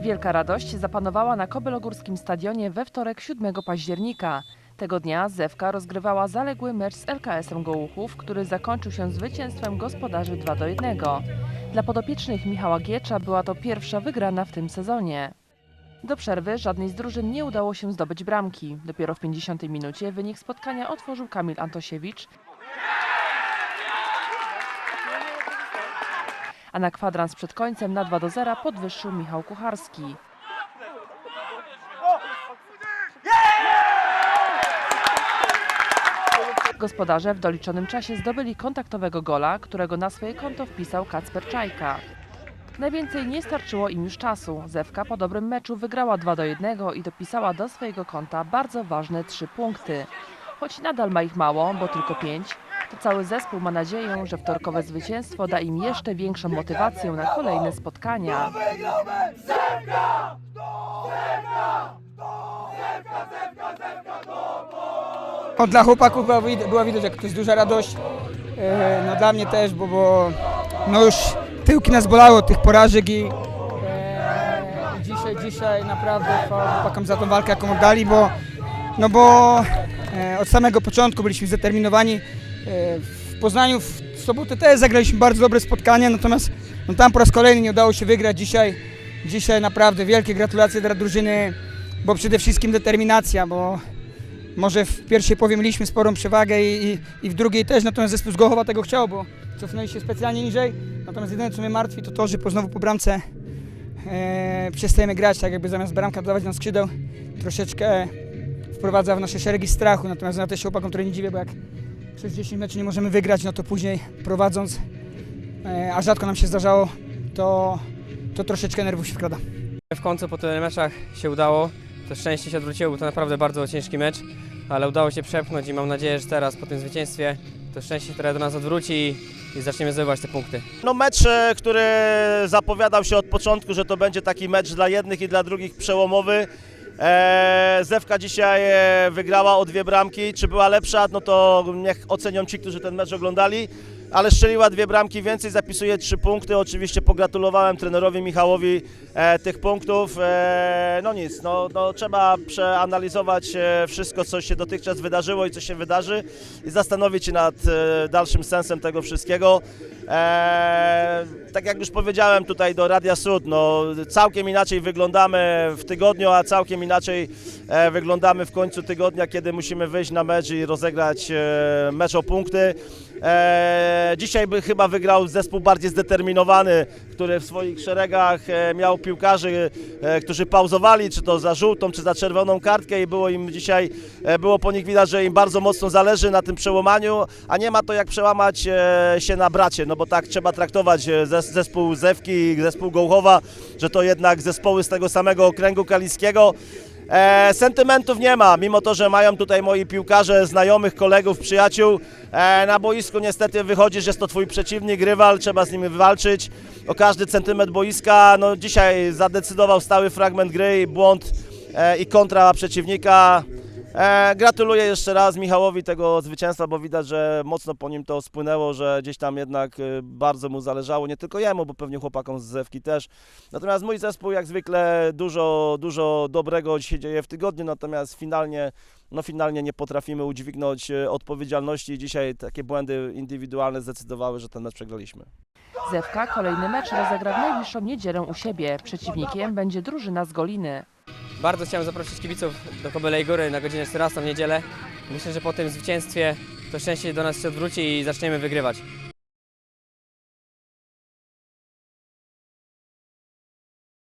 Wielka radość zapanowała na Kobelogórskim Stadionie we wtorek 7 października. Tego dnia Zewka rozgrywała zaległy mecz z LKS-em Gołuchów, który zakończył się zwycięstwem gospodarzy 2 do 1. Dla podopiecznych Michała Giecza była to pierwsza wygrana w tym sezonie. Do przerwy żadnej z drużyn nie udało się zdobyć bramki. Dopiero w 50 minucie wynik spotkania otworzył Kamil Antosiewicz, a na kwadrans przed końcem na 2 do 0 podwyższył Michał Kucharski. Gospodarze w doliczonym czasie zdobyli kontaktowego gola, którego na swoje konto wpisał Kacper Czajka. Najwięcej nie starczyło im już czasu. Zewka po dobrym meczu wygrała 2 do 1 i dopisała do swojego konta bardzo ważne 3 punkty. Choć nadal ma ich mało, bo tylko 5, to cały zespół ma nadzieję, że wtorkowe zwycięstwo da im jeszcze większą motywację na kolejne spotkania. No, dla chłopaków była, była widać, jak to jest duża radość. E, no dla mnie też, bo, bo no już tyłki nas bolały od tych porażek i, e, dzisiaj, dzisiaj naprawdę chłopakom za tą walkę, jaką oddali, bo, no bo e, od samego początku byliśmy zdeterminowani. E, w Poznaniu w sobotę też zagraliśmy bardzo dobre spotkanie, natomiast no, tam po raz kolejny nie udało się wygrać. Dzisiaj, dzisiaj naprawdę wielkie gratulacje dla drużyny, bo przede wszystkim determinacja, bo może w pierwszej połowie mieliśmy sporą przewagę i, i, i w drugiej też, natomiast zespół z Gochowa tego chciał, bo cofnęli się specjalnie niżej. Natomiast jedyne co mnie martwi to to, że po znowu po bramce e, przestajemy grać, tak jakby zamiast bramka dodawać nam skrzydeł, troszeczkę wprowadza w nasze szeregi strachu. Natomiast ja też się chłopakom trochę nie dziwię, bo jak przez 10 meczów nie możemy wygrać, no to później prowadząc, e, a rzadko nam się zdarzało, to, to troszeczkę nerwów się wkrada. W końcu po tylu meczach się udało. To szczęście się odwróciło, był to naprawdę bardzo ciężki mecz, ale udało się przepchnąć i mam nadzieję, że teraz po tym zwycięstwie to szczęście trochę do nas odwróci i, i zaczniemy zdobywać te punkty. No mecz, e, który zapowiadał się od początku, że to będzie taki mecz dla jednych i dla drugich przełomowy. E, Zewka dzisiaj e, wygrała o dwie bramki. Czy była lepsza? No to niech ocenią ci, którzy ten mecz oglądali. Ale strzeliła dwie bramki więcej, zapisuje trzy punkty. Oczywiście pogratulowałem trenerowi Michałowi e, tych punktów. E, no nic, no, no, trzeba przeanalizować e, wszystko, co się dotychczas wydarzyło i co się wydarzy i zastanowić się nad e, dalszym sensem tego wszystkiego. E, tak jak już powiedziałem tutaj do Radia Sud, no, całkiem inaczej wyglądamy w tygodniu, a całkiem inaczej e, wyglądamy w końcu tygodnia, kiedy musimy wyjść na mecz i rozegrać e, mecz o punkty. E, dzisiaj by chyba wygrał zespół bardziej zdeterminowany, który w swoich szeregach e, miał piłkarzy, e, którzy pauzowali, czy to za żółtą, czy za czerwoną kartkę i było im dzisiaj, e, było po nich widać, że im bardzo mocno zależy na tym przełamaniu, a nie ma to jak przełamać się na bracie, no bo tak trzeba traktować zes- zespół Zewki i zespół Gołchowa, że to jednak zespoły z tego samego okręgu kaliskiego. E, sentymentów nie ma, mimo to, że mają tutaj moi piłkarze, znajomych, kolegów, przyjaciół. E, na boisku niestety wychodzi, że jest to twój przeciwnik, rywal, trzeba z nim wywalczyć o każdy centymetr boiska. No, dzisiaj zadecydował stały fragment gry i błąd e, i kontra przeciwnika. E, gratuluję jeszcze raz Michałowi tego zwycięstwa, bo widać, że mocno po nim to spłynęło, że gdzieś tam jednak e, bardzo mu zależało, nie tylko jemu, bo pewnie chłopakom z Zewki też. Natomiast mój zespół jak zwykle dużo, dużo dobrego się dzieje w tygodniu, natomiast finalnie, no finalnie nie potrafimy udźwignąć e, odpowiedzialności i dzisiaj takie błędy indywidualne zdecydowały, że ten mecz przegraliśmy. Zewka kolejny mecz rozegra w najbliższą niedzielę u siebie. Przeciwnikiem będzie drużyna z Goliny. Bardzo chciałem zaprosić kibiców do Kobylej Góry na godzinę 14 w niedzielę. Myślę, że po tym zwycięstwie to szczęście do nas się odwróci i zaczniemy wygrywać.